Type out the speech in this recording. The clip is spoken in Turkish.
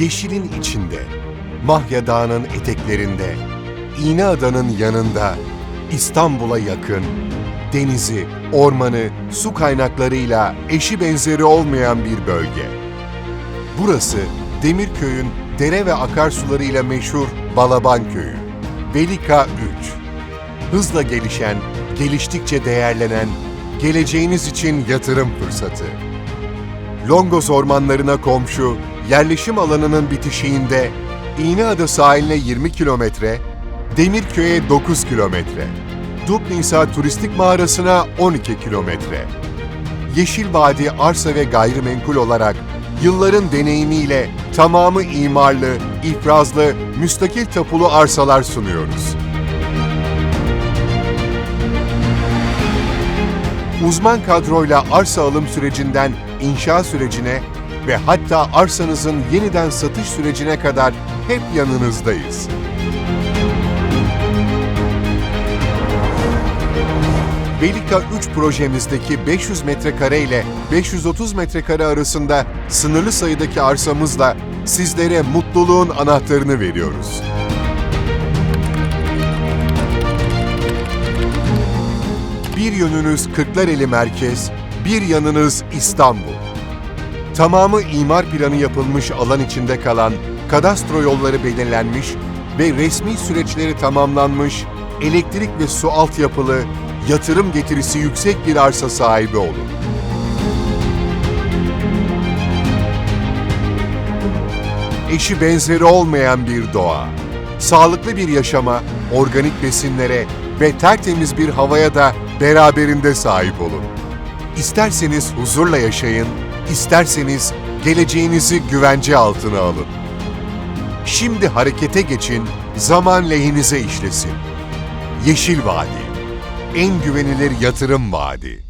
yeşilin içinde, Mahya Dağı'nın eteklerinde, İğneada'nın yanında, İstanbul'a yakın, denizi, ormanı, su kaynaklarıyla eşi benzeri olmayan bir bölge. Burası Demirköy'ün dere ve akarsularıyla meşhur Balaban Köyü. Velika 3. Hızla gelişen, geliştikçe değerlenen, geleceğiniz için yatırım fırsatı. Longos ormanlarına komşu, yerleşim alanının bitişiğinde İğneada sahiline 20 kilometre, Demirköy'e 9 kilometre, Dubnisa turistik mağarasına 12 kilometre. Yeşil Vadi arsa ve gayrimenkul olarak yılların deneyimiyle tamamı imarlı, ifrazlı, müstakil tapulu arsalar sunuyoruz. Uzman kadroyla arsa alım sürecinden inşa sürecine ve hatta arsanızın yeniden satış sürecine kadar hep yanınızdayız. Velika 3 projemizdeki 500 metrekare ile 530 metrekare arasında sınırlı sayıdaki arsamızla sizlere mutluluğun anahtarını veriyoruz. Bir yönünüz Kırklareli merkez, bir yanınız İstanbul. Tamamı imar planı yapılmış alan içinde kalan, kadastro yolları belirlenmiş ve resmi süreçleri tamamlanmış, elektrik ve su altyapılı, yatırım getirisi yüksek bir arsa sahibi olun. Eşi benzeri olmayan bir doğa, sağlıklı bir yaşama, organik besinlere ve tertemiz bir havaya da beraberinde sahip olun. İsterseniz huzurla yaşayın, isterseniz geleceğinizi güvence altına alın. Şimdi harekete geçin, zaman lehinize işlesin. Yeşil Vadi, en güvenilir yatırım vaadi.